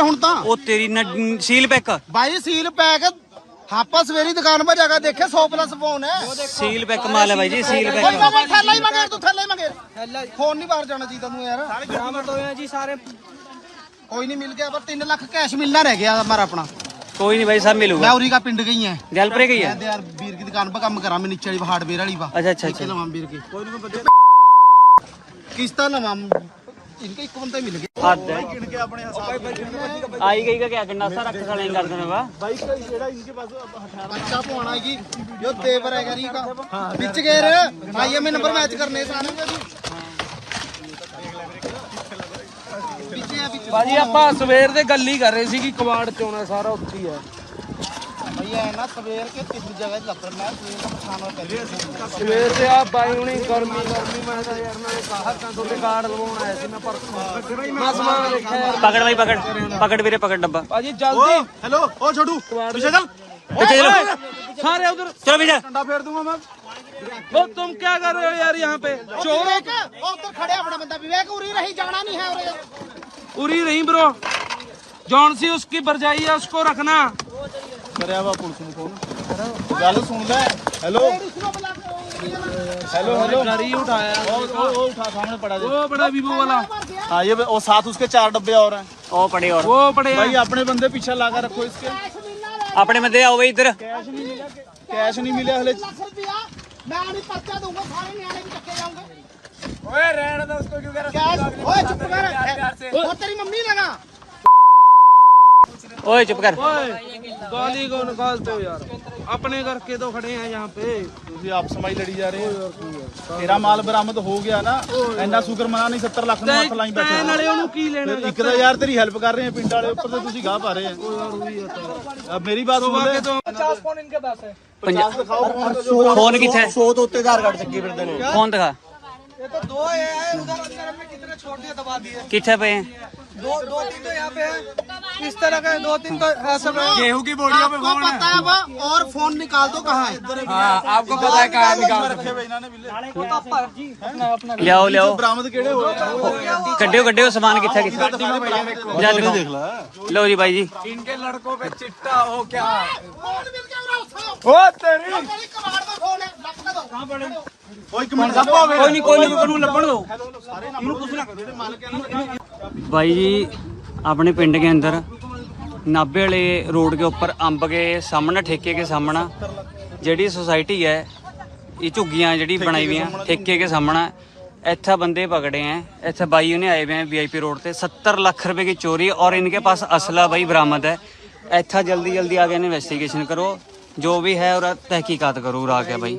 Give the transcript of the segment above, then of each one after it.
ਕਰੋਗੇ ਹੁਣ ਤਾਂ? ਉਹ ਤੇਰੀ ਨਾ ਸੀਲ ਪੈਕ। ਬਾਈ ਸੀਲ ਪੈਕ। ਹਾਪਾ ਸਵੇਰੀ ਦੁਕਾਨ 'ਤੇ ਜਾ ਕੇ ਦੇਖੇ 100 ਪਲੱਸ ਫੋਨ ਹੈ। ਸੀਲ ਪੈਕ ਮਾਲ ਹੈ ਬਾਈ ਜੀ ਸੀਲ ਕੋਈ ਪੈਕ। ਨਾ ਮੈਂ ਥੱਲੇ ਹੀ ਮੰਗੇ ਤੂੰ ਥੱਲੇ ਹੀ ਮੰਗੇ। ਥੱਲੇ ਫੋਨ ਨਹੀਂ ਬਾਹਰ ਜਾਣਾ ਚਾਹੀਦਾ ਤੈਨੂੰ ਯਾਰ। ਸਾਰੇ ਗਰਾਮਟ ਹੋਏ ਆ ਜੀ ਸਾਰੇ। ਕੋਈ ਨਹੀਂ ਮਿਲ ਗਿਆ ਪਰ 3 ਲੱਖ ਕੈਸ਼ ਮਿਲਣਾ ਰਹਿ ਗਿਆ ਮਾਰਾ ਆਪਣਾ। ਕੋਈ ਨਹੀਂ ਬਾਈ ਸਭ ਮੈਂ ਮਿਲੂਗਾ ਉਰੀ ਕਾ ਪਿੰਡ ਗਈ ਹੈ ਦਿਲਪਰੇ ਗਈ ਹੈ ਯਾਰ ਵੀਰ ਦੀ ਦੁਕਾਨ 'ਤੇ ਕੰਮ ਕਰਾਂ ਮੈਂ ਨੀਚੇ ਵਾਲੀ ਹਾਰਡਵੇਅਰ ਵਾਲੀ ਵਾ। ਅੱਛਾ ਅੱਛਾ ਅੱਛਾ। ਲਵਾਂ ਵੀਰ ਕੀ? इनका एक बंदा ही मिल गया ਹੱਦ ਹੈ ਆਈ ਗਈ का क्या करना सा रख साले कर देने वा बच्चा पवाना है जी यो देवर है गरी का बिच गए रे आइए मैं नंबर मैच करने साने में जी पीछे है पीछे ਭਾਜੀ ਆਪਾਂ ਸਵੇਰ ਦੇ ਗੱਲ ਹੀ ਕਰ ਰਹੇ ਸੀ ਕਿ ਕਵਾੜ ਚੋਣਾ ਸਾਰਾ ਉੱਥੇ ਹੀ ਹੈ सारे उधर चलो डंडा फेर दूँगा मैं वो तुम क्या कर रहे हो यार यहाँ पे चोर उधर खड़े अपना बंदा विवेक उरी रही जाना नहीं है उरी रही ब्रो जौन सी उसकी बरजाई है उसको रखना ਕਰਿਆ ਵਾ ਪੁਲਿਸ ਨੂੰ ਫੋਨ ਗੱਲ ਸੁਣ ਲੈ ਹੈਲੋ हेलो हेलो गाड़ी उठाया ओ ओ ओ उठा सामने पड़ा दे वो बड़ा वीवो वाला हाँ ये और साथ उसके चार डब्बे और हैं ओ पड़े और वो पड़े हैं भाई अपने बंदे पीछे लगा रखो इसके अपने में दे आओ भाई इधर कैश नहीं मिला कैश नहीं मिला हले ਮੈਂ ਨਹੀਂ ਪਰਚਾ ਦੂੰਗਾ ਸਾਰੇ ਨਿਆਣੇ ਵੀ ਚੱਕੇ ਜਾਉਂਗੇ ओए रहने दो उसको क्यों कर ਕੈਸ਼ ਓਏ ਚੁੱਪ ਕਰ ਉਹ ਤੇਰੀ ਮੰਮੀ ਲਗਾ ओए चुप कर ओए गाली को निकालते हो यार अपने घर के तो खड़े हैं यहाँ पे ਤੁਸੀਂ ਆਪਸ ਵਿੱਚ ਲੜੀ ਜਾ ਰਹੇ ਹੋ ਤੇਰਾ ਮਾਲ ਬਰਾਮਦ ਹੋ ਗਿਆ ਨਾ ਇੰਨਾ ਸ਼ੁਕਰ ਮਨਾ ਨਹੀਂ 70 ਲੱਖ ਨੂੰ ਹੱਥ ਲਾਈ ਤੈਨ ਬੈਠੇ ਵਾਲੇ ਉਹਨੂੰ ਕੀ ਲੈਣਾ ਫਿਰ ਇੱਕ ਤਾਂ ਯਾਰ ਤੇਰੀ ਹੈਲਪ ਕਰ ਰਹੇ ਆ ਪਿੰਡ ਵਾਲੇ ਉੱਪਰ ਤੇ ਤੁਸੀਂ ਗਾਹ ਪਾ ਰਹੇ ਆ ਅਬ ਮੇਰੀ ਬਾਤ ਸੁਣ ਲੈ तो पचास फोन इनके पास है फोन किथे 100 ਤੋਂ ਉੱਤੇ ਆਧਾਰ ਕਾਰਡ ਚੱਕੇ ਫਿਰਦੇ ਨੇ फोन दिखा ये तो दो है उधर अंदर हमने कितने छोड़ दबा दिए। कितने पे हैं? दो दो तीन तो यहाँ पे हैं। इस तरह का दो तीन तो ऐसा सब गेहूँ की बोरियों पे फ़ोन पता है वो और फ़ोन निकाल दो कहाँ है? हाँ आपको पता है कहाँ निकाल लियाओ लियाओ। बरामद केड़े हो कड्डे कड्डे सामान कितना कितना? लो। जी भाई जी। इनके लड़कों पे चिट्टा हो क्या? ओ तेरी। ਬਾਈ ਜੀ ਆਪਣੇ ਪਿੰਡ ਦੇ ਅੰਦਰ ਨਾਬੇ ਵਾਲੇ ਰੋਡ ਦੇ ਉੱਪਰ ਅੰਬ ਕੇ ਸਾਹਮਣੇ ਠੇਕੇ ਕੇ ਸਾਹਮਣਾ ਜਿਹੜੀ ਸੁਸਾਇਟੀ ਹੈ ਇਹ ਝੁੱਗੀਆਂ ਜਿਹੜੀ ਬਣਾਈ ਹੋਈਆਂ ਠੇਕੇ ਕੇ ਸਾਹਮਣਾ ਇੱਥੇ ਬੰਦੇ ਪਕੜੇ ਐ ਇੱਥੇ ਬਾਈ ਉਹਨੇ ਆਏ ਹੋਏ ਆ ਵੀਆਈਪੀ ਰੋਡ ਤੇ 70 ਲੱਖ ਰੁਪਏ ਦੀ ਚੋਰੀ ਔਰ ਇਨਕੇ ਪਾਸ ਅਸਲਾ ਬਾਈ ਬਰਾਮਦ ਹੈ ਇੱਥੇ ਜਲਦੀ ਜਲਦੀ ਆ ਕੇ ਇਨਵੈਸਟੀਗੇਸ਼ਨ ਕਰੋ ਜੋ ਵੀ ਹੈ ਔਰ ਤਹਿਕੀਕਾਤ ਕਰੋ ਰਾ ਬਾਈ।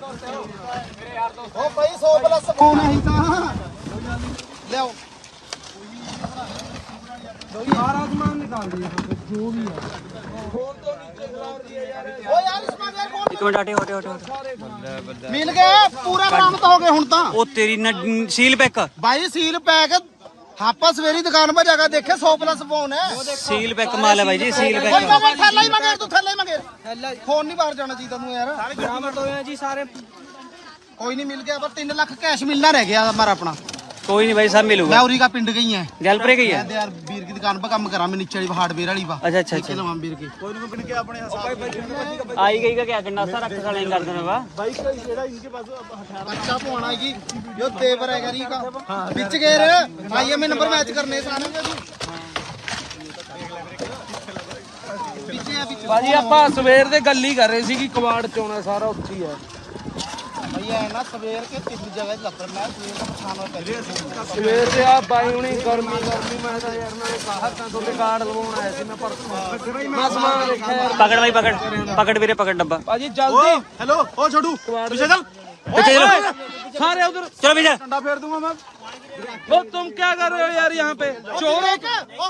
ਭਾਈ 100 ਪਲੱਸ ਫੋਨ ਹੈ ਤਾਂ ਲਿਆਓ। ਸਾਰਾ ਸਮਾਨ ਨਿਕਾਲ ਲਿਆ ਜੋ ਵੀ ਆ। ਫੋਨ ਤੋਂ ਨੀਚੇ ਖਰਾਬ ਰਹੀ ਹੈ ਯਾਰ। ਓ ਯਾਰ ਇਸ ਮਾਂ ਦੇ ਕੋਲ ਇੱਕ ਮਿੰਟ ਆਟੇ ਹੋਟੇ ਹੋਟੇ ਮਿਲ ਗਏ ਪੂਰਾ ਬਰਾਮਦ ਹੋ ਗਏ ਹੁਣ ਤਾਂ। ਉਹ ਤੇਰੀ ਸੀਲ ਪੈਕ ਭਾਈ ਸੀਲ ਪੈਕ ਆਪਾਂ ਸਵੇਰੀ ਦੁਕਾਨ 'ਤੇ ਜਾ ਕੇ ਦੇਖੇ 100 ਪਲੱਸ ਫੋਨ ਹੈ। ਸੀਲ ਪੈਕ ਮਾਲ ਹੈ ਭਾਈ ਜੀ ਸੀਲ ਪੈਕ ਕੋਈ ਬਾਬਾ ਥੱਲੇ ਹੀ ਮੰਗੇ ਤੂੰ ਥੱਲੇ ਹੀ ਮੰਗੇ। ਫੋਨ ਨਹੀਂ ਬਾਹਰ ਜਾਣਾ ਚਾਹੀਦਾ ਤੈਨੂੰ ਯਾਰ। ਸਾਰੇ ਬਰਾਮਦ ਹੋਏ ਜੀ ਸਾਰੇ ਕੋਈ ਨਹੀਂ ਮਿਲ ਗਿਆ ਪਰ 3 ਲੱਖ ਕੈਸ਼ ਮਿਲਣਾ ਰਹਿ ਗਿਆ ਹਮਾਰਾ अपना ਕੋਈ ਨਹੀਂ ਬਾਈ ਸਭ मैं ਮਿਲੂਗਾ उरी का पिंड गई है ਜਲਪਰੇ ਗਈ ਹੈ मैं यार वीर की दुकान पर काम करा मैं नीचे वाली हार्डवेयर वाली बा ਅੱਛਾ ਅੱਛਾ ठेके ਅੱਛਾ लवां वीर की कोई नहीं पिंड के अपने हिसाब ਆਈ ਗਈ का क्या करना सा रख साले कर देने वा भाई का जेड़ा इनके पास बच्चा पवाना है जी यो देवर है गरी का बिच गए रे आइए मैं नंबर मैच करने साने में जी पीछे है पीछे ਭਾਜੀ ਆਪਾਂ ਸਵੇਰ ਦੇ ਗੱਲ ਹੀ ਕਰ ਰਹੇ ਸੀ ਕਿ ਕਵਾੜ ਚੋਣਾ ਸਾਰਾ ਉੱਥੇ ਹੀ ਹੈ भैया है ना सवेर के तीन जगह लग मैं सवेर का पठान और कर ਸਵੇਰ ਤੇ ਆ ਬਾਈ ਹੁਣੀ ਗਰਮੀ ਗਰਮੀ ਮੈਂ ਤਾਂ ਯਾਰ ਨਾਲੇ ਕਾਹਰ ਤਾਂ ਤੁਹਾਡੇ ਕਾਰਡ ਲਵਾਉਣ ਆਇਆ ਸੀ ਮੈਂ ਪਰਸੋਂ ਮੈਂ ਸਮਾਨ ਦੇਖਿਆ ਯਾਰ पकड़ भाई पकड़ पकड़ ਵੀਰੇ पकड़ डब्बा ਭਾਜੀ ਜਲਦੀ हेलो ओ छोटू पीछे चल पीछे चलो ਸਾਰੇ ਉਧਰ चलो पीछे डंडा फेर दूंगा मैं वो तुम क्या कर रहे हो यार यहाँ पे चोरों ओ